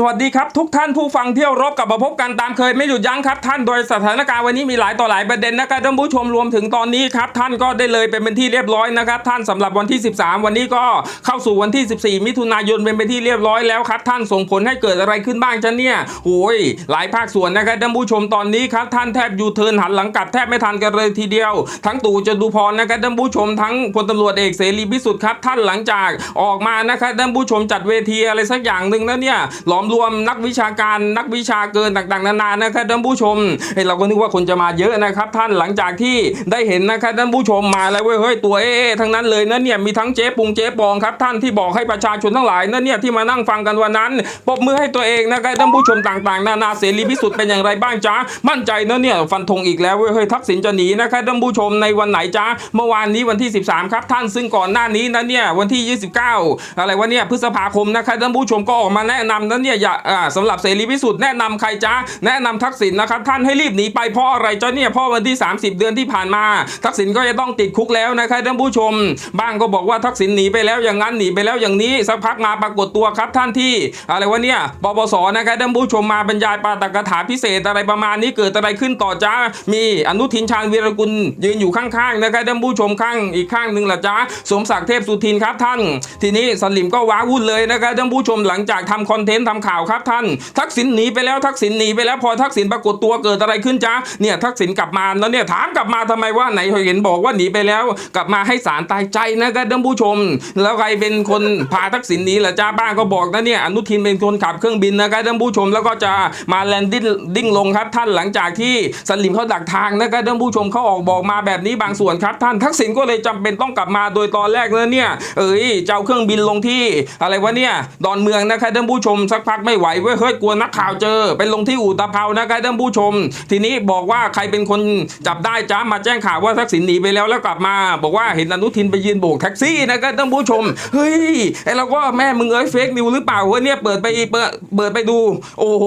สวัสดีครับทุกท่านผู้ฟังเที่ยวรบกลับมาพบกันตามเคยไม่หยุดยั้งครับท่านโดยสถานการณ์วันนี้มีหลายต่อหลายประเด็นนะครับท่านผู้ชมรวมถึงตอนนี้ครับท่านก็ได้เลยเป็นเป็นที่เรียบร้อยนะครับท่านสำหรับวันที่ 13 วันนี้ก็เข้าสู่วันที่ 14 มิถุนายนเป็นเป็นที่เรียบร้อยแล้วครับท่านส่งผลให้เกิดอะไรขึ้นบ้างจ้ะเนี่ยโอ้ยหลายภาคส่วนนะครับท่านผู้ชมตอนนี้ครับท่านแทบยูเทิร์นหันหลังกลับแทบไม่ทันกันเลยทีเดียว ทั้งตู่จตุพรนะครับท่านผู้ชมทั้งพลตำรวจเอกเสรีพิสุทธิ์ครับท่านหลังจากออกมานะครับท่านผู้ชมจัดเวทีอะไรสักอย่างหนึ่งนะเนี่ยหลอมรวมนักวิชาการนักวิชาเกินต่างๆ นานานะครับท่านผู้ชมเฮ้เราก็นึกว่าคนจะมาเยอะนะครับท่านหลังจากที่ได้เห็นนะครับท่านผู้ชมมาแล้วเว้ยเฮ้ยตัวเอ๊ทั้งนั้นเลยนะเนี่ยมีทั้งเจ๊ปุงเจ๊ปองครับท่านที่บอกให้ประชาชนทั้งหลายนะเนี่ยที่มานั่งฟังกันวันนั้นปบมือให้ตัวเองนะครับท่านผู้ชมต่างๆ นานาเสรีพิสุทธิ์เป็นอย่างไรบ้างจ๊ะมั่นใจนะเนี่ยฟันธงอีกแล้วเว้ยเฮ้ยทักษิณจะหนีนะครับท่านผู้ชมในวันไหนจ๊ะเมื่อวานนี้วันที่ 13 ครับท่านซึ่งก่อนหน้านี้นะเนี่ยวันที่ 29 อะไรวะเนี่ยพฤษภาคมนะครับท่านผู้ชมก็ออกมาแนะนำนะเนี่ยอย่าสำหรับเสรีพิสุทธิ์แนะนำใครจ๊ะแนะนำทักษิณนะครับท่านให้รีบหนีไปเพราะอะไรจ๊ะเนี่ยพราะวันที่ 30 เดือนที่ผ่านมา ทักษิณก็จะต้องติดคุกแล้วนะครับท่านผู้ชม บ้างก็บอกว่าทักษิณหนีไปแล้วอย่างนั้นหนีไปแล้วอย่างนี้สักพักมาปรากฏตัวครับท่านที่ อะไรวะเนี่ยปปสนะครับท่านผู้ชมมาบรรยายปาตกถาพิเศษอะไรประมาณนี้เกิดอะไรขึ้นต่อจ้ามีอนุทินชาญวีรกุลยืนอยู่ข้างๆนะครับท่านผู้ชมข้างอีกข้างหนึ่งละจ้าสมศักดิ์เทพสุทินครับท่าน ทีนี้สลิมก็ว้าวุ่นเลยนะครับท่านผู้ชมหลังจากทำคอนเทนต์ทำข่าวครับท่าน ทักษิณหนีไปแล้วทักษิณหนีไปแล้วพอทักษิณปรากฏตัวเกิดอะไรขึ้นจ้าเนี่ยทักษิณกลับมาแล้วเนี่ยถามกลับมาทำไมว่าไหนเห็นบอกว่าหนีไปแล้ว กลับมาให้สารตายใจนะครับท่านผู้ชม แล้วใครเป็นคนพาทักษิณหนีล่ะจ้าบ้างก็บอกนะเนี่ยอนุทินเป็นคนขับเครื่องบินนะครับท่านผู้ชมแล้วก็จะมาแลนดิ้งดิ้งลงครับท่านหลังจากที่สลิมเขาดักทางนะครับท่านผู้ชมเขาออกบอกมาแบบนี้บางส่วนครับ ท่านทักษิณก็เลยจำเป็นต้องกลับมาโดยตอนแรกนะเนี่ยเอ้ยเจ้าเครื่องบินลงที่อะไรวะเนี่ยดอนเมืองนะครับท่านผู้ชมสักพักไม่ไหวเว้ยเฮ้ยกลัวนักข่าวเจอ ไปลงที่อู่ตะเภานะครับท่านผู้ชม ทีนี้บอกว่าใครเป็นคนจับได้จ้ามาแจ้งข่าวว่าทักษิณหนีไปแล้วแล้วกลับมา บอกว่าเห็นอนุทินไปยืนโบกแท็กซี่นะครับท่านผู้ชมเฮ้ยไอเราก็แม่มึงเอ้ยเฟกนิวหรือเปล่าวะเนี่ยเปิดไปเปิดเปิดไปดู โอ้โห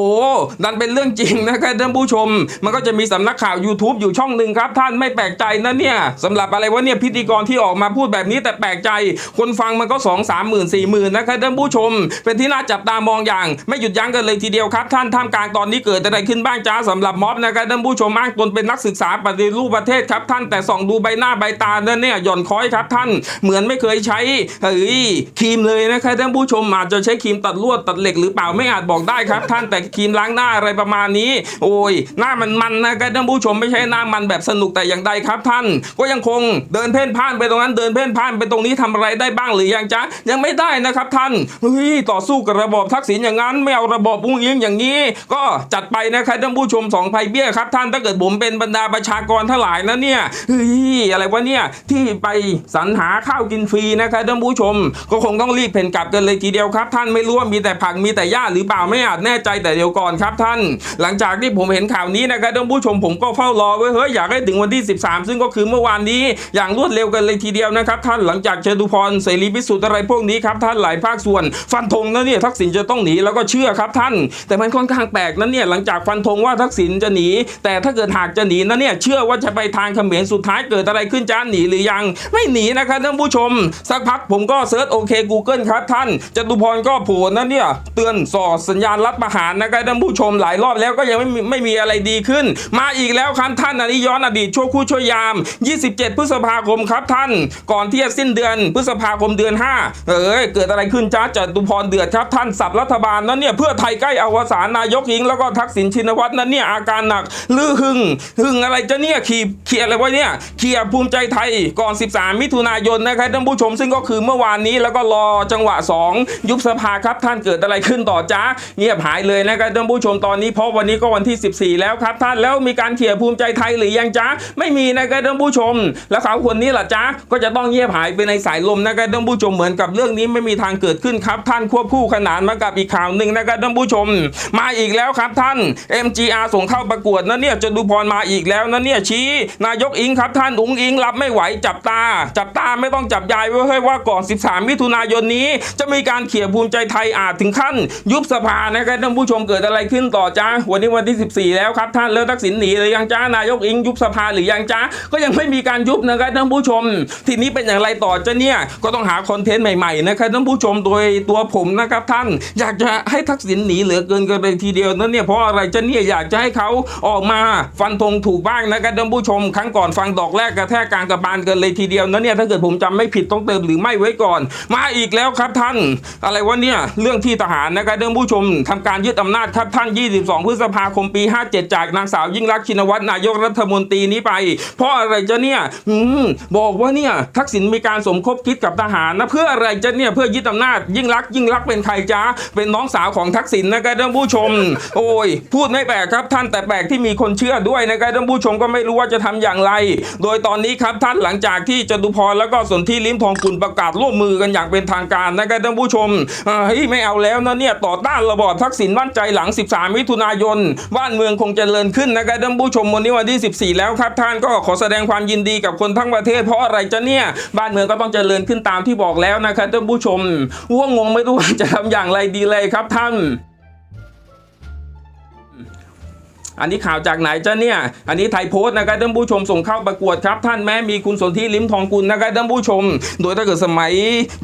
ดันเป็นเรื่องจริงนะครับท่านผู้ชม มันก็จะมีสำนักข่าว YouTube อยู่ช่องหนึ่งครับ ท่านไม่แปลกใจนะเนี่ยสำหรับอะไรวะเนี่ยพิธีกรที่ออกมาพูดแบบนี้แต่แปลกใจ คนฟังมันก็สองสามหมื่นสี่หมื่นนะครับท่านผู้ชม เป็นที่น่าจับตามองอย่างไม่หยุดยั้งกันเลยทีเดียวครับ ท่านท่ามกลางตอนนี้เกิดอะไรขึ้นบ้างจ้าสำหรับม็อบนะครับท่านผู้ชมอ้างตนเป็นนักศึกษาปฏิรูปประเทศครับท่านแต่ส่องดูใบหน้าใบตาเนี่ยหย่อนค้อยครับท่านเหมือนไม่เคยใช้เฮ้ยครีมเลยนะครับท่านผู้ชมอาจจะใช้ครีมตัดลวดตัดเหล็กหรือเปล่าไม่อาจบอกได้ครับ ท่านแต่ครีมล้างหน้าอะไรประมาณนี้ โอ้ยหน้ามันมันนะครับท่านผู้ชมไม่ใช่หน้ามันแบบสนุกแต่อย่างใดครับท่าน ก็ยังคงเดินเพ่นพ่านไปตรงนั้นเดินเพ่นพ่านไปตรงนี้ทำอะไรได้บ้างหรือยังจ๊ะยังไม่ได้นะครับท่านเฮ้ยต่อสู้กับระบอบทักษิณอย่างั้นไม่เอาระบบอุ้งยิงอย่างนี้ ก็จัดไปนะครับท่านผู้ชมสองภัยเบี้ยครับ ท่านถ้าเกิดผมเป็นบรรดาประชากรทั้งหลายนะเนี่ยเฮ้ยอะไรวะเนี่ยที่ไปสรรหาข้าวกินฟรีนะครับท่านผู้ชม ก็คงต้องรีบเพ่นกลับกันเลยทีเดียวครับ ท่านไม่รู้ว่ามีแต่ผักมีแต่หญ้าหรือเปล่าไม่อาจแน่ใจแต่เดียวก่อนครับท่าน หลังจากที่ผมเห็นข่าวนี้นะครับท่านผู้ชมผมก็เฝ้ารอไว้เฮ้ยอยากให้ถึงวันที่ 13 ซึ่งก็คือเมื่อวานนี้อย่างรวดเร็วกันเลยทีเดียวนะครับ ท่านหลังจากเชดุพรเสรีพิสุทธิ์อะไรพวกนี้ครับท่านหลายภาคส่วนฟันธงนะเนี่ยทักษิณจะต้องหนีแล้วก็เชื่อครับท่าน แต่มันค่อนข้างแปลกนะเนี่ยหลังจากฟันธงว่าทักษิณจะหนี แต่ถ้าเกิดหากจะหนีนะเนี่ยเชื่อว่าจะไปทางเขมรสุดท้ายเกิดอะไรขึ้นจ้าหนีหรือยัง ไม่หนีนะครับท่านผู้ชม สักพักผมก็เซิร์ชโอเค Google ครับท่านจตุพรก็โผล่นะเนี่ยเตือนส่อสัญญาณรัฐประหารนะครับท่านผู้ชมหลายรอบแล้วก็ยังไม่มีไม่มีอะไรดีขึ้น มาอีกแล้วครับท่านอันนี้ย้อนอดีตชั่วคู่ชั่วยาม 27 พฤษภาคมครับท่าน ก่อนที่จะสิ้นเดือนพฤษภาคมเดือน 5 เอ้ยเกิดอะไรขึ้นจ้าจตุพรเดือดครับท่านสับรัฐบาลนั้นเนี่ยเพื่อไทยใกล้อวสานนายกหญิงแล้วก็ทักษิณชินวัตรนั้นเนี่ยอาการหนักลือหึงหึงอะไรจะเนี่ยขี่เขียอะไรไวะเนี่ยเขียภูมิใจไทยก่อน 13 มิถุนายนนะครับท่านผู้ชมซึ่งก็คือเมื่อวานนี้แล้วก็รอจังหวะ 2 ยุบสภาครับท่านเกิดอะไรขึ้นต่อจ้าเงียบหายเลยนะครับท่านผู้ชมตอนนี้เพราะวันนี้ก็วันที่ 14 แล้วครับท่านแล้วมีการเขียภูมิใจไทยหรือยังจ้าไม่มีนะครับท่านผู้ชม แล้วเขาคนนี้ล่ะจ้าก็จะต้องเงียบหายไปในสายลมนะครับท่านผู้ชมเหมือนกับเรื่องนี้ไม่มีทางเกิดขึ้นครับ ท่านควบคู่ขนานมากับอีกข่าวหนึ่งนะครับท่านผู้ชม มาอีกแล้วครับท่าน MGR ส่งเข้าประกวดนะเนี่ยจตุพรมาอีกแล้วนะเนี่ยชี้ นายกอิงครับท่านอุงอิงรับไม่ไหวจับตา จับตาไม่ต้องจับยายไว้ให้ว่าก่อน 13 มิถุนายนนี้ จะมีการเขี่ยภูมิใจไทยอาจถึงขั้น ยุบสภานะครับท่านผู้ชมเกิดอะไรขึ้นต่อจ้าวันนี้วันที่ 14 แล้วครับท่านแล้วทักษิณหนีหรือยังจ้านายกอิงยุบสภาหรือยังจ้าก็ยังไม่มีการยุบนะครับท่านผู้ชม ทีนี้เป็นอย่างไรต่อจ้าเนี่ยก็ต้องหาคอนเทนต์ใหม่ๆนะครับท่านผู้ชมโดยตัวผมนะครับท่าน อยากจะให้ทักษิณหนีเหลือเกินกันเลยทีเดียวนั่นเนี่ยเพราะอะไรจะเนี่ยอยากจะให้เขาออกมาฟันธงถูกบ้างนะครับท่านผู้ชม ครั้งก่อนฟังดอกแรกกระแทกกลางกระบาลกันเลยทีเดียวนั่นเนี่ยถ้าเกิดผมจำไม่ผิดต้องเติมหรือไม่ไว้ก่อน มาอีกแล้วครับท่าน อะไรวะเนี่ยเรื่องที่ทหารนะครับท่านผู้ชมทำการยึดอำนาจครับท่าน 22 พฤษภาคมปี 57 จากนางสาวยิ่งรักชินวัตรนายกรัฐมนตรีนี้ไป เพราะอะไรจะเนี่ยอืบอกว่าเนี่ยทักษิณมีการสมคบคิดกับทหารนะเพื่ออะไรจะเนี่ยเพื่อยึดอำนาจยิ่งรักยิ่งรักเป็นใครจ้าเป็นน้องสาวของทักษิณนะครับท่านผู้ชม โอ้ย พูดไม่แปลกครับท่านแต่แปลกที่มีคนเชื่อด้วยนะครับท่านผู้ชมก็ไม่รู้ว่าจะทำอย่างไร โดยตอนนี้ครับท่านหลังจากที่จตุพรแล้วก็สนธิลิ้มทองกุลประกาศร่วมมือกันอย่างเป็นทางการนะครับท่านผู้ชมเฮ้ยไม่เอาแล้วนะเนี่ยต่อต้านระบอบทักษิณมั่นใจหลัง 13 มิถุนายนบ้านเมืองคงเจริญขึ้นนะครับท่านผู้ชมวันนี้วันที่ 14 แล้วครับ ท่านก็ขอแสดงความยินดีกับคนทั้งประเทศ เพราะอะไรจะเนี่ยบ้านเมืองก็ต้องเจริญขึ้นตามที่บอกแล้วนะครับท่านผู้ชมว่างงไม่รู้จะทำอย่างไรดีเลยครับท่าน อันนี้ข่าวจากไหนจ้ะเนี่ย อันนี้ไทยโพสต์นะครับท่านผู้ชมส่งเข้าประกวดครับ ท่านแม้มีคุณสนธิลิ้มทองกุลนะครับท่านผู้ชม โดยถ้าเกิดสมัย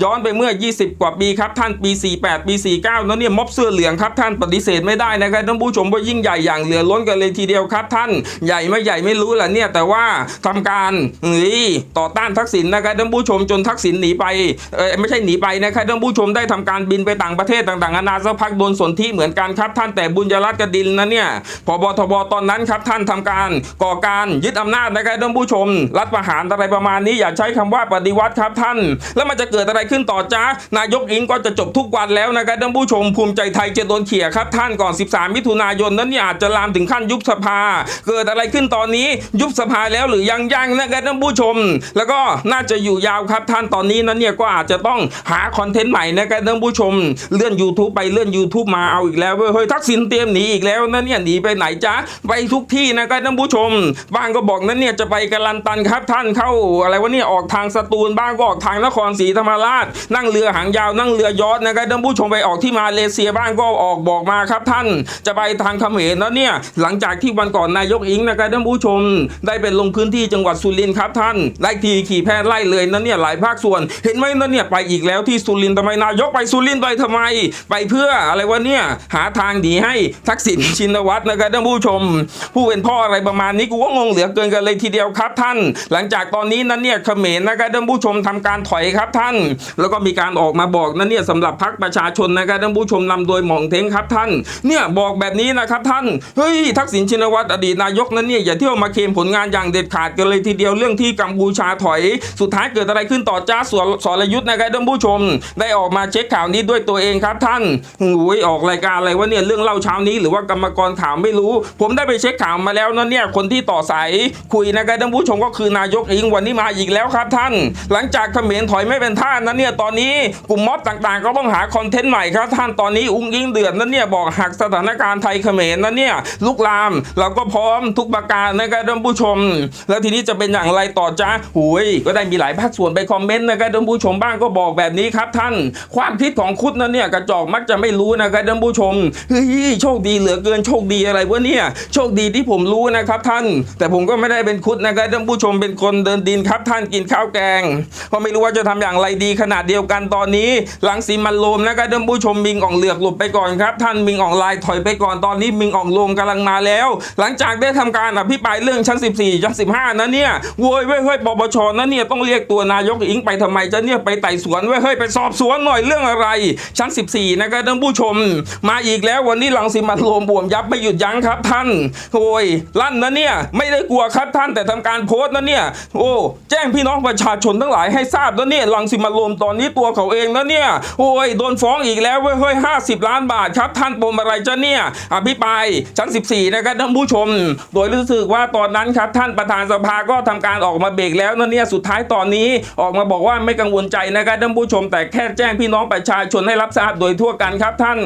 ย้อนไปเมื่อ 20 กว่าปีครับท่านปี 48 ปี 49นั้นเนี่ยม็อบเสื้อเหลืองครับท่านปฏิเสธไม่ได้นะครับท่านผู้ชมว่ายิ่งใหญ่อย่างเหลือล้นกันเลยทีเดียวครับ ท่านใหญ่ไม่ใหญ่ไม่รู้แหละเนี่ยแต่ว่าทำการนี่ต่อต้านทักษิณนะครับท่านผู้ชมจนทักษิณหนีไปเออไม่ใช่หนีไปนะครับท่านผู้ชมได้ทำการบินไปต่างประเทศต่างๆนานาสักพักโดนสนธิเหมือนกันครับท่านแต่บุญยรัตน์กดินนะเนี่ยพบทบตอนนั้นครับท่านทำการก่อการยึดอำนาจนะครับท่านผู้ชม รัฐประหารอะไรประมาณนี้อย่าใช้คำว่าปฏิวัติครับท่าน แล้วมันจะเกิดอะไรขึ้นต่อจ้านายกอิงก็จะจบทุกวันแล้วนะครับท่านผู้ชม ภูมิใจไทยจะโดนเขี่ยครับท่านก่อน 13 มิถุนายนนั้นนี่อาจจะลามถึงขั้นยุบสภา เกิดอะไรขึ้นตอนนี้ยุบสภาแล้วหรือยังยังนะครับท่านผู้ชม แล้วก็น่าจะอยู่ยาวครับท่านตอนนี้นั้นเนี่ยก็อาจจะต้องหาคอนเทนต์ใหม่นะครับท่านผู้ชม เลื่อน YouTube ไปเลื่อน YouTube มาเอาอีกแล้วเว้ยเฮ้ยทักษิณเตรียมหนีอีกแล้วนั่นเนี่ยหนีไปไหนจ้าไปทุกที่นะครับท่านผู้ชม บ้างก็บอกนั้นเนี่ยจะไปกาลันตันครับท่านเข้าอะไรวะเนี่ยออกทางสตูลบ้างก็ออกทางนครศรีธรรมราช นั่งเรือหางยาวนั่งเรือยอชนะครับท่านผู้ชมไปออกที่มาเลเซียบ้างก็ออกบอกมาครับท่าน จะไปทางเขมรแล้วเนี่ยหลังจากที่วันก่อนนายกอิงนะครับท่านผู้ชม ได้ไปลงพื้นที่จังหวัดสุรินทร์ครับท่านไล่ทีขี่แพทย์ไล่เลยนั่นเนี่ยหลายภาคส่วน เห็นไหมนั่นเนี่ยไปอีกแล้วที่สุรินทร์ทำไมนายกไปสุรินทร์ไปทำไม ไปเพื่ออะไรวะเนี่ยหาทางหนีให้ทักษิณชินวัตรนะครับท่านผู้ชม ผู้เป็นพ่ออะไรประมาณนี้กูก็งงเหลือเกินกันเลยทีเดียวครับท่าน หลังจากตอนนี้นั้นเนี่ยเขมรนะครับท่านผู้ชมทำการถอยครับท่าน แล้วก็มีการออกมาบอกนั่นเนี่ยสำหรับพรรคประชาชนนะครับท่านผู้ชมนำโดยหม่องเท้งครับท่าน เนี่ยบอกแบบนี้นะครับท่านเฮ้ยทักษิณชินวัตรอดีตนายกนั้นเนี่ยอย่าเที่ยวมาเคลมผลงานอย่างเด็ดขาดกันเลยทีเดียวเรื่องที่กัมพูชาถอย สุดท้ายเกิดอะไรขึ้นต่อจ้าสวสรยุทธ์นะครับท่านผู้ชม ได้ออกมาเช็คข่าวนี้ด้วยตัวเองครับท่านหูยออกรายการอะไรวะเนี่ยเรื่องเล่าเช้านี้หรือว่ากรรมกรข่าวไม่รู้ผมได้ไปเช็คข่าวมาแล้วนะเนี่ยคนที่ต่อสายคุยนะครับท่านผู้ชมก็คือนายกอิงวันนี้มาอีกแล้วครับท่าน หลังจากเขมรถอยไม่เป็นท่านั้นเนี่ยตอนนี้กลุ่มม็อบต่างๆ ก็ต้องหาคอนเทนต์ใหม่ครับท่านตอนนี้อุ้งอิงเดือดนั้นเนี่ยบอกหากสถานการณ์ไทยเขมรนั้นเนี่ยลุกลามเราก็พร้อมทุกประการนะครับท่านผู้ชม แล้วทีนี้จะเป็นอย่างไรต่อจ้าหุยก็ได้มีหลายภาคส่วนไปคอมเมนต์นะครับท่านผู้ชมบ้างก็บอกแบบนี้ครับท่าน ความคิดของคุดนั้นเนี่ยกระจอกมักจะไม่รู้นะครับท่านผู้ชมเฮ้ยโชคดีเหลือเกินโชคดีอะไรวะเนี่ยโชคดีที่ผมรู้นะครับท่าน แต่ผมก็ไม่ได้เป็นคุดนะครับท่านผู้ชมเป็นคนเดินดินครับ ท่านกินข้าวแกงเพราะไม่รู้ว่าจะทำอย่างไรดีขนาดเดียวกันตอนนี้ หลังสีมันโลมนะครับท่านผู้ชมมิงอ่องเหลือกหลบไปก่อนครับ ท่านมิงอ่องลายถอยไปก่อนตอนนี้มิงอ่องลมกำลังมาแล้ว หลังจากได้ทำการอภิปรายเรื่องชั้น 14ชั้น15นั้นเนี่ยโวยเว้ยเฮ้ยปปชนั้นเนี่ยต้องเรียกตัวนายกอิงไปทำไมจะเนี่ยไปไต่สวนเว้ยเฮ้ยไปสอบสวนหน่อยเรื่องอะไร ชั้น 14นะครับท่านผู้ชม มาอีกแล้ววันนี้หลังสีมันโลมบวมยับไม่หยุดยั้งครับท่านโอ้ยลั่นนะเนี่ยไม่ได้กลัวครับท่านแต่ทำการโพสต์นะเนี่ยโอ้แจ้งพี่น้องประชาชนทั้งหลายให้ทราบแล้วเนี่ยหลังสิมาลมตอนนี้ตัวเขาเองนะเนี่ยโอ้ยโดนฟ้องอีกแล้วเว้ยเฮ้ยห้าสิบล้านบาทครับ ท่านปมอะไรจะเนี่ยอภิปรายชั้น 14 นะครับท่านผู้ชม โดยรู้สึกว่าตอนนั้นครับท่านประธานสภาก็ทำการออกมาเบรกแล้วนะเนี่ยสุดท้ายตอนนี้ออกมาบอกว่าไม่กังวลใจนะครับท่านผู้ชม แต่แค่แจ้งพี่น้องประชาชนให้รับทราบโดยทั่วกันครับท่าน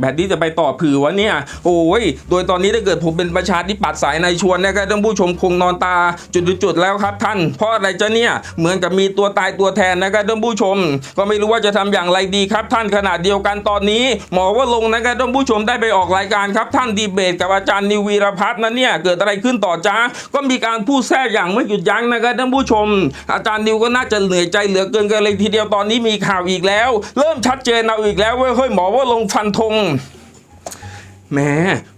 แบบนี้จะไปต่อผือวะเนี่ย โอ้ย โดยตอนนี้ถ้าเกิดผมเป็นประชาธิปัตย์สายในชวนนะครับท่านผู้ชมคงนอนตาจุดๆแล้วครับท่าน เพราะอะไรจะเนี่ยเหมือนกับมีตัวตายตัวแทนนะครับท่านผู้ชม ก็ไม่รู้ว่าจะทำอย่างไรดีครับท่านขณะเดียวกันตอนนี้ หมอว่าลงนะครับท่านผู้ชมได้ไปออกรายการครับท่านดีเบตกับอาจารย์นิววีรพัฒน์นะเนี่ยเกิดอะไรขึ้นต่อจ้าก็มีการพูดแทรกอย่างไม่หยุดยั้งนะครับท่านผู้ชม อาจารย์นิวก็น่าจะเหนื่อยใจเหลือเกินกันเลยทีเดียวตอนนี้มีข่าวอีกแล้ว เริ่มชัดเจนเอาอีกแล้วเว้ยเฮ้ยหมอว่าลงฟันธงแม่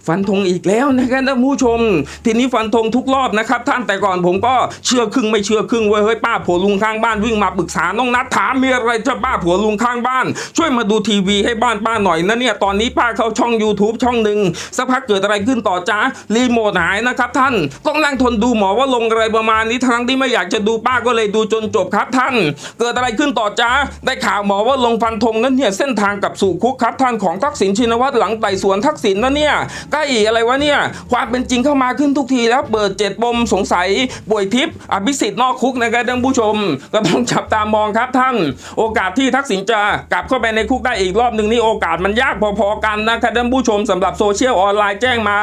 ฟันธงอีกแล้วนะครับท่านผู้ชม ทีนี้ฟันธงทุกรอบนะครับ ท่านแต่ก่อนผมก็เชื่อครึ่งไม่เชื่อครึ่งเว้ยเฮ้ยป้าผัวลุงข้างบ้านวิ่งมาปรึกษาน้องนัดถามมีอะไรจะป้าผัวลุงข้างบ้าน ช่วยมาดูทีวีให้บ้านป้าหน่อยนะเนี่ยตอนนี้ป้าเข้าช่อง YouTube ช่องหนึ่งสักพักเกิดอะไรขึ้นต่อจ้ารีโมทหายนะครับท่านต้องนั่งทนดูหมอว่าลงอะไรประมาณนี้ทั้งที่ไม่อยากจะดูป้าก็เลยดูจนจบครับท่าน เกิดอะไรขึ้นต่อจ้าได้ข่าวหมอว่าลงฟันธงนั้นเนี่ยเส้นทางกับสู่คุกครับท่านของทักษิณชินวัตรหลังไต่สวนทักษิณนะเนี่ยใกล้อะไรวะเนี่ย ความเป็นจริงเข้ามาขึ้นทุกทีแล้วเปิดเจ็ดปมสงสัยป่วยทิพย์อภิสิทธิ์นอกคุกนะครับท่านผู้ชมก็ต้องจับตามองครับท่าน โอกาสที่ทักษิณจะกลับเข้าไปในคุกได้อีกรอบหนึ่งนี่โอกาสมันยากพอๆกันนะครับท่านผู้ชมสำหรับโซเชียลออนไลน์แจ้งมา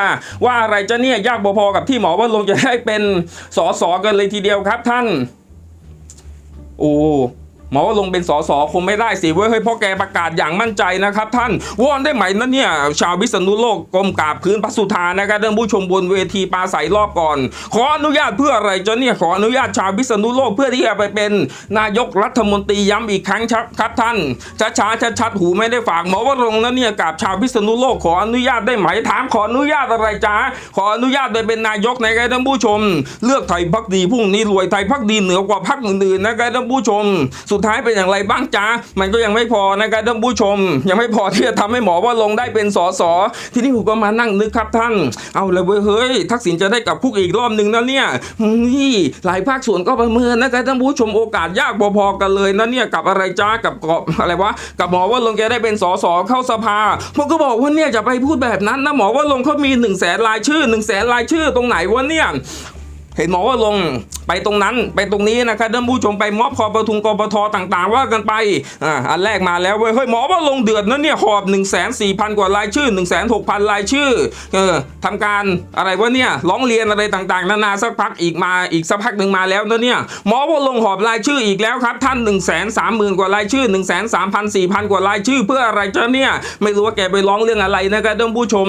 ว่าอะไรจะเนี่ยยากพอๆกับที่หมอว่าลงจะได้เป็นสสกันเลยทีเดียวครับท่าน โอ้ หมอว่าลงเป็นสสคงไม่ได้สิเว้ยเฮ้ยเพราะแกประกาศอย่างมั่นใจนะครับ ท่านวอนได้ไหมนะเนี่ยชาววิษณุโลกกรมกาบพื้นพระสุธานะครับเดินผู้ชมบนเวทีปราศัยรอบก่อน ขออนุญาตเพื่ออะไรจ้ะเนี่ยขออนุญาตชาววิษณุโลกเพื่อที่จะไปเป็น นายกรัฐมนตรีย้ำอีกครั้งครับครับท่านช้าช้าชัดชัดหูไม่ได้ฝากหมอว่าลงนะเนี่ยกับชาวพิษณุโลกขออนุญาตได้ไหมถามขออนุญาตอะไรจ้าขออนุญาตได้เป็นนายกนะครับท่านผู้ชม เลือกไทยพักดีพรุ่งนี้รวยไทยพักดีเหนือกว่าพักอื่นๆนะครับท่านผู้ชมสุดท้ายเป็นอย่างไรบ้างจ้ามันก็ยังไม่พอนะครับท่านผู้ชม ยังไม่พอที่จะทำให้หมอว่าลงได้เป็นสสทีนี้ผมก็มานั่งนึกครับท่าน เอาเลยเว้ยเฮ้ยทักษิณจะได้กลับคุกอีกรอบหนึ่งนะเนี่ยนี่หลายภาคส่วนก็ประเมินนะครับท่านผู้ชมโอกาสยากพอๆกันเลยนะเนี่ยกับอะไรจ้ากับกอบอะไรวะกับหมอว่าลงแกได้เป็นสสเข้าสภาผมก็บอกว่าเนี่ยจะไปพูดแบบนั้นนะหมอว่าลงเขามีหนึ่งแสนรายชื่อหนึ่งแสนรายชื่อตรงไหนวะเนี่ย เห็นหมอว่าลงไปตรงนั้นไปตรงนี้นะครับท่านผู้ชมไปม็อบคอประทุงกปทต่างๆ ว่ากันไปอ่าอันแรกมาแล้วเว้ยเฮ้ยหมอว่าลงเดือดนะเนี่ยหอบ1 4 0 0 0 กว่ารายชื่อ 1 6 0 0 0 รายชื่อเออทำการอะไรวะเนี่ยร้องเรียนอะไรต่างๆ นานาสักพักอีกมาอีกสักพักหนึ่งมาแล้วนะเนี่ยหมอว่าลงหอบรายชื่ออีกแล้วครับท่าน 1 3 0 0 0 0 กว่ารายชื่อ 1 3 0 0 0 4,000 กว่ารายชื่อ เพื่ออะไรจ้ะเนี่ยไม่รู้ว่าแกไปร้องเรื่องอะไรนะครับท่านผู้ชม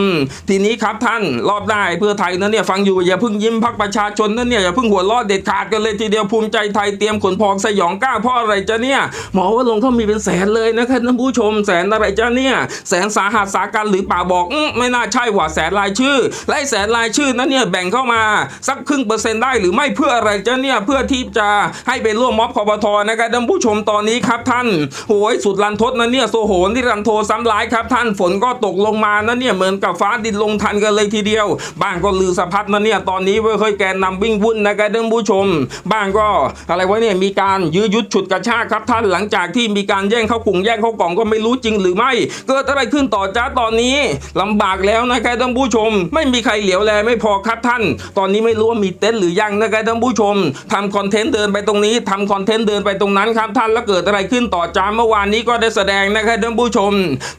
ทีนี้ครับท่านรอบได้เพื่อไทยนะเนี่ยฟังอยู่อย่าเพิ่งยิ้มพักประชาชนนะเนี่ยอย่าเพิ่งหัวรอดเด็ดขาดกันเลยทีเดียวภูมิใจไทยเตรียมขนพองสยองก้าเพราะอะไรจ้ะเนี่ยหมอว่าลงเขามีเป็นแสนเลยนะครับท่านผู้ชมแสนอะไรจ้ะเนี่ยแสนสาหัสสากันหรือป่าบอกอไม่น่าใช่หว่าแสนรายชื่อและแสนรายชื่อนั้นเนี่ยแบ่งเข้ามาสักครึ่งเปอร์เซ็นต์ได้หรือไม่เพื่ออะไรจ้ะเนี่ยเพื่อที่จะให้ไปร่วมม็อบคอปทนะครับท่านผู้ชมตอนนี้ครับท่านโอ้ยสุดรันทดนะเนี่ยโซโหนี่รันโทซ้ำร้ายครับท่านฝนก็ตกลงมานะเนี่ยเหมือนกับฟ้าดินลงทันกันเลยทีเดียว บ้างก็ลือสะพัดนะเนี่ยตอนนี้เว้ยเคยแกนนำวิ่งวุ่นนะครับท่านผู้ชม บ้างก็อะไรวะเนี่ยมีการยื้อยุดฉุดกระชากครับท่านหลังจากที่มีการแย่งเข้ากลุ่งแย่งเข้ากล่องก็ไม่รู้จริงหรือไม่เกิดอะไรขึ้นต่อจ้าตอนนี้ลำบากแล้วนะครับท่านผู้ชม ไม่มีใครเหลียวแลไม่พอครับท่าน ตอนนี้ไม่รู้ว่ามีเต็นหรือยังนะครับท่านผู้ชมทำคอนเทนต์เดินไปตรงนี้ทำคอนเทนต์เดินไปตรงนั้นครับท่านแล้วเกิดอะไรขึ้นต่อจ้าเมื่อวานนี้ก็ได้แสดงนะครับท่านผู้ชม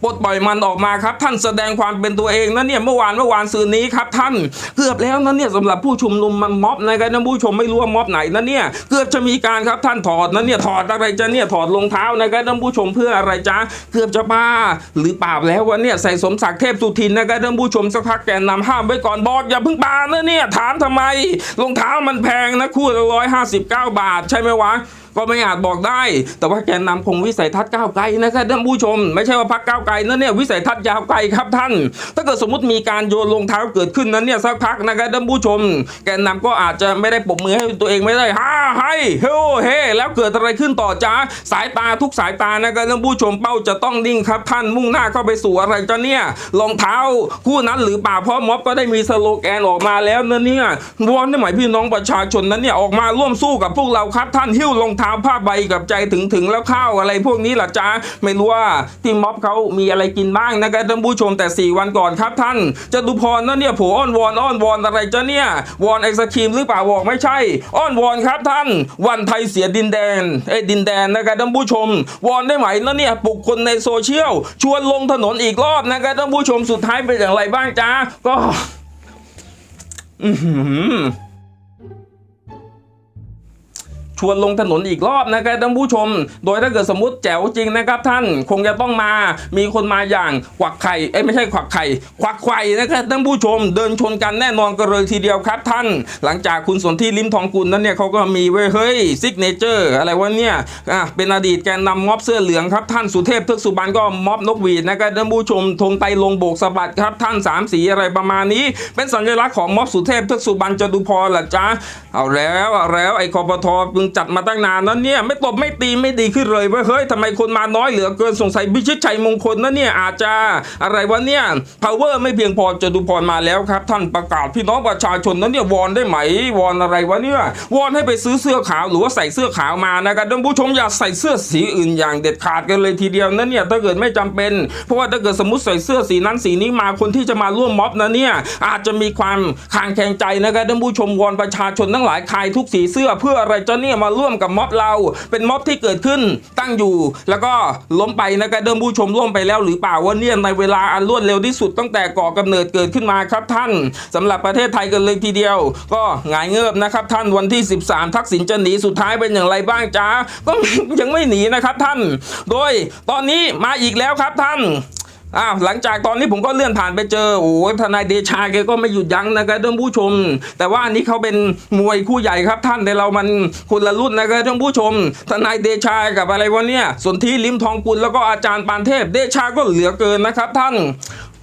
ปลดปล่อยมันออกมาครับท่านแสดงความเป็นตัวเองนะเนี่ยเมื่อวานเมื่อวานซืนนี้ครับท่านเกือบแล้วนะเนี่ยสำหรับผู้ชุมนุมมันม็อบนะครับท่านผู้ชมไม่รู้ว่าม็อบไหนนะเนี่ยเกือบจะมีการครับท่านถอดนะเนี่ยถอดอะไรจะเนี่ยถอดรองเท้านะครับท่านผู้ชมเพื่ออะไรจ้าเกือบจะบ้าหรือเปล่าแล้ววะเนี่ยใส่สมศักดิ์เทพสุทินนะครับท่านผู้ชมสักพักแกนนำห้ามไว้ก่อนบอกอย่าเพิ่งปานะเนี่ยถามทำไมรองเท้ามันแพงนะคู่ละร้อยห้าสิบเก้าบาทใช่ไหมวะ ก็ไม่อาจบอกได้ แต่ว่าแกนนำคงวิสัยทัศน์ก้าวไกลนะครับท่านผู้ชม ไม่ใช่ว่าพักก้าวไกลนั่นเนี่ยวิสัยทัศน์ยาวไกลครับท่าน ถ้าเกิดสมมติมีการโยนรองเท้าเกิดขึ้นนั้นเนี่ยสักพักนะครับท่านผู้ชม แกนนำก็อาจจะไม่ได้ปรบมือให้ตัวเองไม่ได้ฮ่าให้เฮ้เฮ้แล้วเกิดอะไรขึ้นต่อจ้าสายตาทุกสายตานะครับท่านผู้ชมเป้าจะต้องนิ่งครับท่านมุ่งหน้าเข้าไปสู่อะไรจ้าเนี่ยรองเท้าคู่นั้นหรือเปล่าเพราะม็อบก็ได้มีสโลแกนออกมาแล้วนะเนี่ยวอนได้ไหมพี่น้องประชาชนนั้นเนี่ยออกมาร่วมสู้กับพวกเราครับท่านหิ้วรองเท้าผ้าใบกับใจถึงถึงแล้วข้าวอะไรพวกนี้ล่ะจ๊ะไม่รู้ว่าที่ม็อบเขามีอะไรกินบ้างนะครับท่านผู้ชมแต่ 4 วันก่อนครับท่านจตุพรนั่นเนี่ยโผอ้อนวอนอ้อนวอนอะไรจ๊ะเนี่ยวอนไอศครีมหรือเปล่าบอกไม่ใช่ อ้อนวอนครับท่าน วันไทยเสียดินแดนเอ้ดินแดนนะครับท่านผู้ชม วอนได้ไหมนั่นเนี่ยปลุกคนในโซเชียลชวนลงถนนอีกรอบนะครับท่านผู้ชมสุดท้ายเป็นอย่างไรบ้างจ๊ะก็ อือหือ ชวนลงถนนอีกรอบนะครับท่านผู้ชม โดยถ้าเกิดสมมติแจ๋วจริงนะครับ ท่านคงจะต้องมามีคนมาอย่างควักไข่เอ้ไม่ใช่ควักไข่ควักไข่นะครับท่านผู้ชม เดินชนกันแน่นอนกันเลยทีเดียวครับท่าน หลังจากคุณสนที่ลิมทองกุลนั้นเนี่ยเขาก็มีเว้ยเฮ้ยซิกเนเจอร์อะไรวะเนี่ยอะเป็นอดีตแกนนำม็อบเสื้อเหลืองครับท่านสุเทพเทือกสุบรรณก็ม็อบนกหวีดนะครับท่านผู้ชมธงไตลงโบกสะบัดครับท่านสามสีอะไรประมาณนี้ เป็นสัญลักษณ์ของม็อบสุเทพเทือกสุบรรณจตุพรล่ะจ๊ะเอาแล้วเอาแล้วไอ้คอปทเพิ่งจัดมาตั้งนานนั้นเนี่ยไม่ตบไม่ตีไม่ดีขึ้นเลยว้ยเฮ้ยทำไมคนมาน้อยเหลือเกินสงสัยพิชิตชัยมงคลนะเนี่ยอาจจะอะไรวะเนี่ย power ไม่เพียงพอจตุพรมาแล้วครับ ท่านประกาศพี่น้องประชาชนนั้นเนี่ยวอนได้ไหมวอนอะไรวะเนี่ยวอนให้ไปซื้อเสื้อขาวหรือว่าใส่เสื้อขาวมานะครับท่านผู้ชมอย่าใส่เสื้อสีอื่นอย่างเด็ดขาดกันเลยทีเดียวนะเนี่ยถ้าเกิดไม่จำเป็น เพราะว่าถ้าเกิดสมมติใส่เสื้อสีนั้นสีนี้มาคนที่จะมาร่วมม็อบนะเนี่ยอาจจะมีความคางแคลงใจนะครับท่านผู้ชมวอนประชาชนทั้งหลายคลายทุกสีเสื้อเพื่ออะไรจะเนี่ยมาร่วมกับม็อบเรา เป็นม็อบที่เกิดขึ้นตั้งอยู่ แล้วก็ล้มไปนะครับท่านผู้ชมร่วมไปแล้วหรือเปล่าว่าเนี่ยในเวลาอันรวดเร็วที่สุดตั้งแต่ก่อกำเนิดเกิดขึ้นมาครับท่านสำหรับประเทศไทยกันเลยทีเดียว ก็หงายเงิบนะครับท่านวันที่ 13 ทักษิณจะหนีสุดท้ายเป็นอย่างไรบ้างจ้าก็ยังไม่หนีนะครับท่าน โดยตอนนี้มาอีกแล้วครับท่าน อ้าวหลังจากตอนนี้ผมก็เลื่อนผ่านไปเจอโอ้ทนายเดชาแกก็ไม่หยุดยั้งนะครับท่านผู้ชม แต่ว่าอันนี้เขาเป็นมวยคู่ใหญ่ครับท่านแต่เรามันคนละรุ่นนะครับท่านผู้ชม ทนายเดชากับอะไรวะเนี่ยสนที่ลิมทองกุลแล้วก็อาจารย์ปานเทพเดชาก็เหลือเกินนะครับท่าน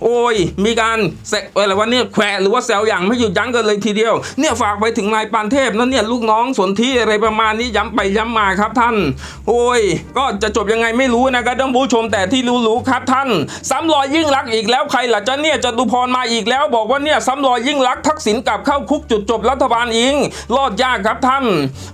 โอ้ย มีการแซะอะไรวะเนี่ยแขวะหรือว่าแซวอย่างไม่หยุดยั้งกันเลยทีเดียว เนี่ยฝากไปถึงนายปานเทพนั่นเนี่ยลูกน้องสนธิอะไรประมาณนี้ย้ำไปย้ำมาครับท่าน โอ้ย ก็จะจบยังไงไม่รู้นะครับท่านผู้ชมแต่ที่รู้ๆครับท่านซ้ำรอยยิ่งลักอีกแล้วใครล่ะจะเนี่ยจตุพรมาอีกแล้ว บอกว่าเนี่ยซ้ำรอยยิ่งลักทักษิณกลับเข้าคุกจุดจบรัฐบาลอิงรอดยากครับท่าน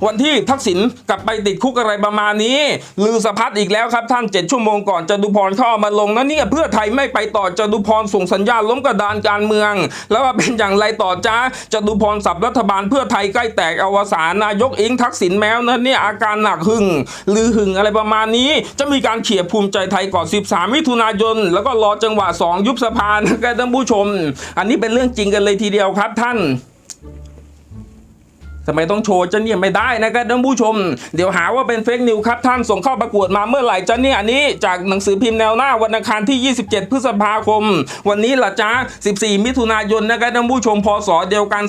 วันที่ทักษิณกลับไปติดคุกอะไรประมาณนี้ลือสะพัดอีกแล้วครับท่านเจ็ดชั่วโมงก่อนจตุพรเข้าเอามาลงนะเนี่ยเพื่อไทยไม่ไปต่อจตุพรส่งสัญญาณล้มกระดานการเมือง แล้วว่าเป็นอย่างไรต่อจ้าจตุพรสับรัฐบาลเพื่อไทยใกล้แตกอวสานนายกอิงทักษิณแมวนะเนี่ยอาการหนักหึงหรือหึงอะไรประมาณนี้ จะมีการเขี่ยภูมิใจไทยก่อน 13 มิถุนายน แล้วก็รอจังหวะ 2 ยุบสภานะครับท่านผู้ชม อันนี้เป็นเรื่องจริงกันเลยทีเดียวครับท่าน ทำไมต้องโชว์จะเนี่ยไม่ได้นะครับท่านผู้ชม เดี๋ยวหาว่าเป็นเฟกนิวครับท่านส่งเข้าประกวดมาเมื่อไหร่จะเนี่ยอันนี้จากหนังสือพิมพ์แนวหน้าวันอังคารที่ 27 พฤษภาคม วันนี้ละจ้า14 มิถุนายนนะครับท่านผู้ชมพศเดียวกัน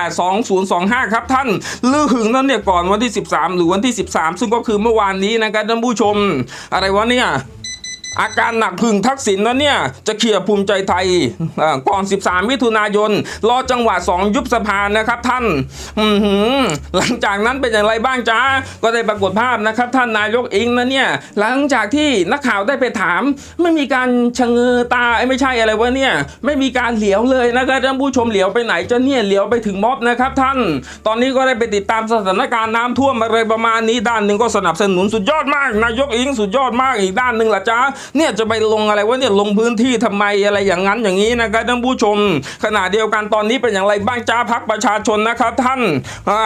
25682025 ครับท่านลือหึงนั่นเนี่ยก่อนวันที่ 13 หรือวันที่ 13 ซึ่งก็คือเมื่อวานนี้นะครับท่านผู้ชม อะไรวะเนี่ย อาการหนักพึงทักษิณนะเนี่ย จะเคลียร์ภูมิใจไทยอ่าก่อน 13 มิถุนายน รอจังหวะ 2 ยุบสภานะครับท่านหลังจากนั้นเป็นอย่างไรบ้างจ้าก็ได้ปรากฏภาพนะครับ ท่านนายกเองนะเนี่ย หลังจากที่นักข่าวได้ไปถาม ไม่มีการชะเง้อตาไม่ใช่อะไรวะเนี่ย ไม่มีการเหลียวเลยนะครับท่านผู้ชมเหลียวไปไหนจะเนี่ยเหลียวไปถึงม็อบนะครับท่าน ตอนนี้ก็ได้ไปติดตามสถานการณ์น้ำท่วมอะไรประมาณนี้ด้านหนึ่งก็สนับสนุนสุดยอดมาก นายกอิงสุดยอดมากอีกด้านหนึ่งล่ะจ้าเนี่ยจะไปลงอะไรวะเนี่ยลงพื้นที่ทำไมอะไรอย่างนั้นอย่างนี้นะครับท่านผู้ชม ขณะเดียวกันตอนนี้เป็นอย่างไรบ้างจ้าพักประชาชนนะครับท่านอ่า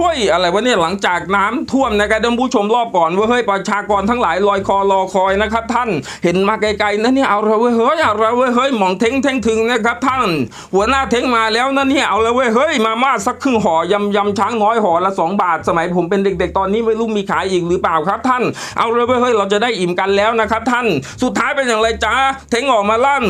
ช่วยอะไรวะเนี่ยหลังจากน้ำท่วมนะครับท่านผู้ชมรอบก่อนว่าเฮ้ยประชากรทั้งหลายลอยคอรอคอยนะครับท่านเห็นมาไกลๆนะเนี่ยเอาละเว้ยเฮ้ยเอาละเว้ยเฮ้ยหมองเท้งเท้งถึงนะครับท่าน หัวหน้าเท้งมาแล้วนะเนี่ยเอาละเว้ยเฮ้ยมาม่าสักครึ่งห่อยำยำช้างน้อยห่อละสองบาท สมัยผมเป็นเด็ก ๆ ตอนนี้ไม่รู้มีขายอีกหรือเปล่าครับท่าน เอาละเว้ยเฮ้ยเราจะได้อิ่มกันแล้วนะครับท่านสุดท้ายเป็นอย่างไรจ้าเท้งออกมาลั่น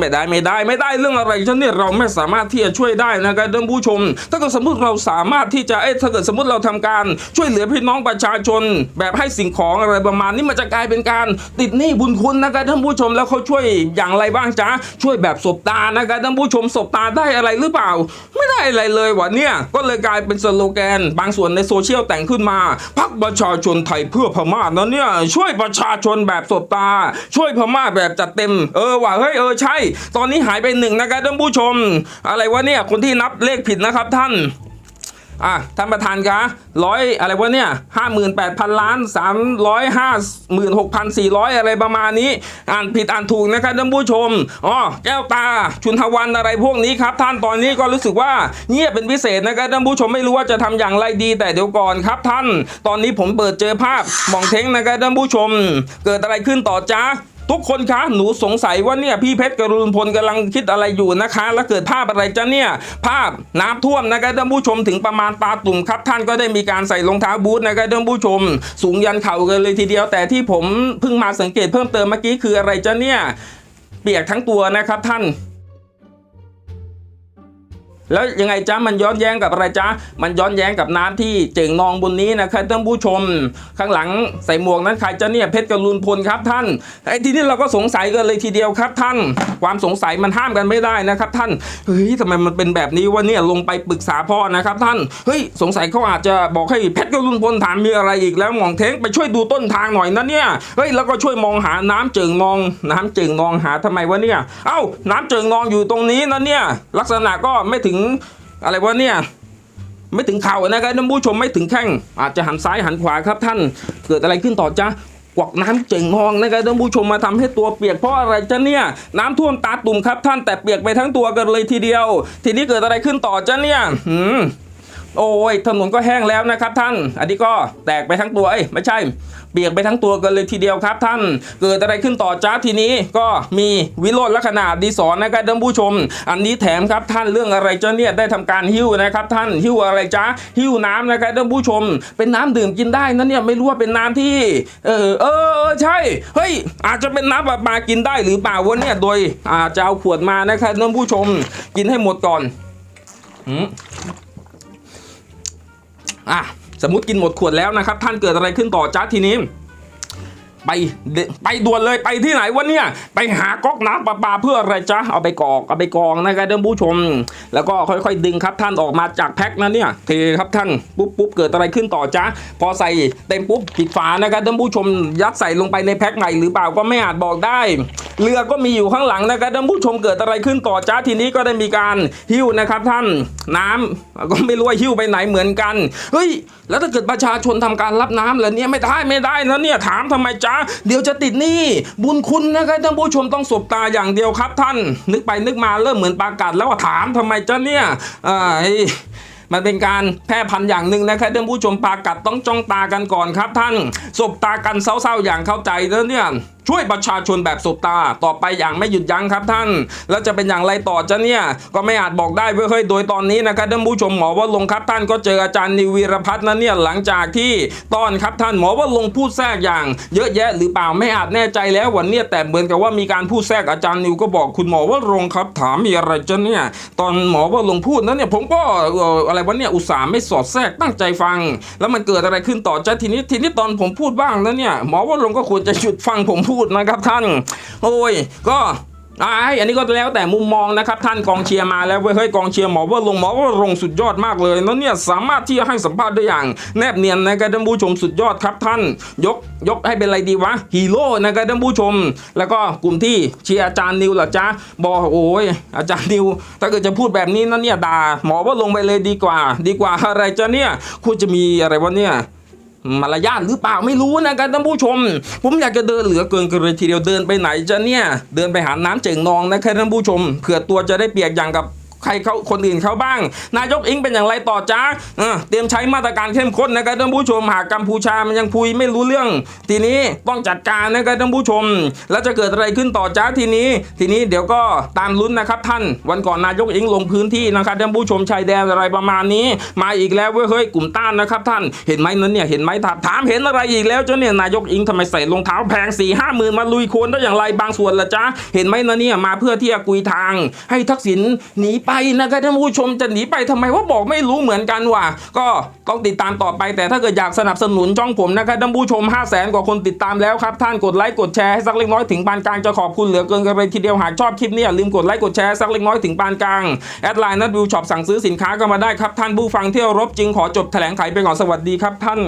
ไม่ได้ไม่ได้ไม่ได้เรื่องอะไรฉันเนี่ยเราไม่สามารถที่จะช่วยได้นะครับท่านผู้ชม ถ้าเกิดสมมติเราสามารถที่จะเอ้ถ้าเกิดสมมติเราทำการช่วยเหลือพี่น้องประชาชน แบบให้สิ่งของอะไรประมาณนี้มันจะกลายเป็นการติดหนี้บุญคุณนะครับท่านผู้ชมแล้วเขาช่วยอย่างไรบ้างจ๊ะช่วยแบบสบตานะครับท่านผู้ชมสบตาได้อะไรหรือเปล่า ไม่ได้อะไรเลยวะเนี่ยก็เลยกลายเป็นสโลแกน บางส่วนในโซเชียลแต่งขึ้นมาพักประชาชนไทยเพื่อพม่านะเนี่ยช่วยประชาชนแบบสบตา ช่วยพม่าแบบจัดเต็ม เออว่ะเฮ้ยเออใช่ ตอนนี้หายไปหนึ่งนะครับท่านผู้ชม อะไรวะเนี่ยคนที่นับเลขผิดนะครับท่าน อะท่านประธานคะร้อยอะไรวะเนี่ยห้าหมื่นแปดพันล้านสามร้อยห้าหมื่นหกพันสี่ร้อยอะไรประมาณนี้ อ่านผิดอ่านถูกนะครับท่านผู้ชมอ๋อแก้วตาชุนทวันอะไรพวกนี้ครับ ท่านตอนนี้ก็รู้สึกว่าเงียบเป็นพิเศษนะครับท่านผู้ชมไม่รู้ว่าจะทำอย่างไรดีแต่เดี๋ยวก่อนครับท่าน ตอนนี้ผมเปิดเจอภาพมองเท้งนะครับท่านผู้ชม เกิดอะไรขึ้นต่อจ้า ทุกคนคะหนูสงสัยว่าเนี่ยพี่เพชรกรุณพลกำลังคิดอะไรอยู่นะคะ แล้วเกิดภาพอะไรจ้ะเนี่ย ภาพน้ำท่วมนะครับท่านผู้ชมถึงประมาณตาตุ่มครับท่านก็ได้มีการใส่รองเท้าบูทนะครับท่านผู้ชม สูงยันเข่ากันเลยทีเดียวแต่ที่ผมเพิ่งมาสังเกตเพิ่มเติมเมื่อกี้คืออะไรจ้ะเนี่ย เปียกทั้งตัวนะครับท่าน แล้วยังไงจ๊ะมันย้อนแย้งกับอะไรจ๊ะมันย้อนแย้งกับน้ำที่เจิ่งนองบนนี้นะครับท่านผู้ชม ข้างหลังใส่หมวกนั้นใครจะเนี่ยเพชรกรุณพลครับท่านไอ้ทีนี้เราก็สงสัยกันเลยทีเดียวครับท่าน ความสงสัยมันห้ามกันไม่ได้นะครับท่านเฮ้ยทำไมมันเป็นแบบนี้วะเนี่ยลงไปปรึกษาพ่อนะครับท่านเฮ้ยสงสัยเขาอาจจะบอกให้เพชรกรุณพลถามมีอะไรอีกแล้วมองเทงไปช่วยดูต้นทางหน่อยนะเนี่ยเฮ้ยแล้วก็ช่วยมองหาน้ำเจิ่งนอง น้ำเจิ่งนองหาทำไมวะเนี่ยเอ้าน้ำเจิ่งนองอยู่ตรงนี้นะเนี่ยลักษณะก็ไม่ถึงอะไรวะเนี่ยไม่ถึงเข่านะครับท่านผู้ชมไม่ถึงแข้งอาจจะหันซ้ายหันขวาครับท่านเกิดอะไรขึ้นต่อจ้ะกวักน้ำเจิ่งนองนะครับท่านผู้ชมมาทำให้ตัวเปียกเพราะอะไรจ้ะเนี่ยน้ำท่วมตาตุ่มครับท่านแต่เปียกไปทั้งตัวกันเลยทีเดียว ทีนี้เกิดอะไรขึ้นต่อจ้ะเนี่ยหืมโอ้ยถนนก็แห้งแล้วนะครับท่าน อันนี้ก็แตกไปทั้งตัวเอ้ยไม่ใช่ เปียกไปทั้งตัวกันเลยทีเดียวครับท่าน เกิดอะไรขึ้นต่อจ้าทีนี้ก็มีวิโรจน์ลักษณะดีสอนนะครับท่านผู้ชม อันนี้แถมครับท่านเรื่องอะไรเจ้าเนี่ยได้ทำการหิ้วนะครับท่านหิ้วอะไรจ้าหิ้วน้ำนะครับท่านผู้ชม เป็นน้ำดื่มกินได้นะเนี่ยไม่รู้ว่าเป็นน้ำที่ เออเออใช่เฮ้ยอาจจะเป็นน้ำประปากินได้หรือเปล่าวะเนี่ยโดยอาจจะเอาขวดมานะครับท่านผู้ชม กินให้หมดก่อนอืมอะ สมมติกินหมดขวดแล้วนะครับ ท่านเกิดอะไรขึ้นต่อจ้าทีนี้ไปเดไปด่วนเลยไปที่ไหนวะเนี่ย ไปหาก๊อกน้ำประปาเพื่ออะไรจ๊ะเอาไปกรอกเอาไปกองนะครับท่านผู้ชม แล้วก็ค่อยๆดึงครับท่านออกมาจากแพ็คนั้นเนี่ยเทครับท่านปุ๊บปุ๊บเกิดอะไรขึ้นต่อจ๊ะพอใส่เต็มปุ๊บปิดฝานะครับท่านผู้ชมยัดใส่ลงไปในแพ็คใหม่หรือเปล่าก็ไม่อาจบอกได้ เรือก็มีอยู่ข้างหลังนะครับท่านผู้ชมเกิดอะไรขึ้นต่อจ้าทีนี้ก็ได้มีการหิ้วนะครับท่านน้ำก็ไม่รู้ว่าหิ้วไปไหนเหมือนกันเฮ้ย แล้วถ้าเกิดประชาชนทำการรับน้ำแล้วเนี่ยไม่ได้ไม่ได้นะเนี่ยถามทำไมจ้าเดี๋ยวจะติดหนี้บุญคุณนะครับท่านผู้ชมต้องสบตาอย่างเดียวครับท่าน นึกไปนึกมาเริ่มเหมือนปากัดแล้วว่าถามทำไมจ้าเนี่ยอ่าไอ้มันเป็นการแพร่พันธุ์อย่างหนึ่งนะครับท่านผู้ชมปากัดต้องจ้องตากันก่อนครับท่านสบตากันเศร้าๆอย่างเข้าใจแล้วเนี่ยช่วยประชาชนแบบสบตาต่อไปอย่างไม่หยุดยั้งครับท่าน แล้วจะเป็นอย่างไรต่อจะเนี่ย ก็ไม่อาจบอกได้เว้ยเฮ้ยโดยตอนนี้นะครับท่านผู้ชมหมอว่าลงครับท่านก็เจออาจารย์นิวีรพัฒน์นะเนี่ยหลังจากที่ตอนครับท่านหมอว่าลงพูดแทรกอย่าง เยอะแยะหรือเปล่าไม่อาจแน่ใจแล้ววันเนี้ยแต่เหมือนกับว่ามีการพูดแทรกอาจารย์นิวก็บอกคุณหมอว่าลงครับถามมีอะไรจะเนี่ย ตอนหมอว่าลงพูดนั้นเนี่ยผมก็เอ่ออะไรวะเนี่ยอุตส่าห์ไม่สอดแทรกตั้งใจฟัง แล้วมันเกิดอะไรขึ้นต่อจะทีนี้ทีนี้ตอนผมพูดบ้างแล้วเนี่ยหมอว่าลงก็ควรจะหยุดฟังผมพูดนะครับท่าน โอ้ย ก็ไอ้อันนี้ก็แล้วแต่มุมมองนะครับท่านกองเชียร์มาแล้วเว้ยเฮ้ยกองเชียร์หมอว่าลงหมอว่าลงสุดยอดมากเลยแล้วเนี่ยสามารถที่จะให้สัมภาษณ์ได้อย่าง แนบเนียนนะครับท่านผู้ชมสุดยอดครับท่าน ยกยกให้เป็นอะไรดีวะฮีโร่นะครับท่านผู้ชม แล้วก็กลุ่มที่เชียร์อาจารย์นิวเหรอจ๊ะบอกโอ้ยอาจารย์นิว ถ้าเกิดจะพูดแบบนี้นะเนี่ยด่าหมอว่าลงไปเลยดีกว่า ดีกว่าอะไรจะเนี่ยควรจะมีอะไรวะเนี่ย มารยาทหรือเปล่าไม่รู้นะครับท่านผู้ชม ผมอยากจะเดินเหลือเกินกันเลยทีเดียวเดินไปไหนจะเนี่ย เดินไปหาน้ำเจิ่งนองนะครับท่านผู้ชมเผื่อตัวจะได้เปียกอย่างกับ ใครเขาคนอื่นเขาบ้าง นายกอิงเป็นอย่างไรต่อจ้าเตรียมใช้มาตรการเข้มข้นนะครับท่านผู้ชมหากกัมพูชามันยังพูยไม่รู้เรื่อง ทีนี้ต้องจัดการนะครับท่านผู้ชม แล้วจะเกิดอะไรขึ้นต่อจ้าทีนี้ ทีนี้เดี๋ยวก็ตามลุ้นนะครับท่านวันก่อนนายกอิงลงพื้นที่นะครับท่านผู้ชมชายแดนอะไรประมาณนี้ มาอีกแล้วเว้ยเฮ้ยกลุ่มต้านนะครับท่านเห็นไหมนั้นเนี่ยเห็นไหมถามถามเห็นอะไรอีกแล้วเจ้าเนี่ยนายกอิงทำไมใส่รองเท้าแพงสี่ห้าหมื่นมาลุยโคนได้อย่างไรบางส่วนละจ้าเห็นไหมนะเนี่ยมาเพื่อที่จะกุยทาง ให้ทักษิณหนีไปไปนะครับท่านผู้ชมจะหนีไปทำไมว่าบอกไม่รู้เหมือนกันว่ะก็ต้องติดตามต่อไป แต่ถ้าเกิดอยากสนับสนุนช่องผมนะครับท่านผู้ชม 5 0 0แสนกว่าคนติดตามแล้วครับ ท่านกดไลค์กดแชร์ให้สักเล็กน้อยถึงปานกลางจะขอบคุณเหลือเกินกันเลยทีเดียวหากชอบคลิปนี้อย่าลืมกดไลค์กดแชร์สักเล็กน้อยถึงปานกลางแอดไลน์นัดวิวช็อปสั่งซื้อสินค้าก็มาได้ครับท่านผู้ฟังเที่ยวรบจึงขอจบแถลงไขไปก่อนสวัสดีครับท่าน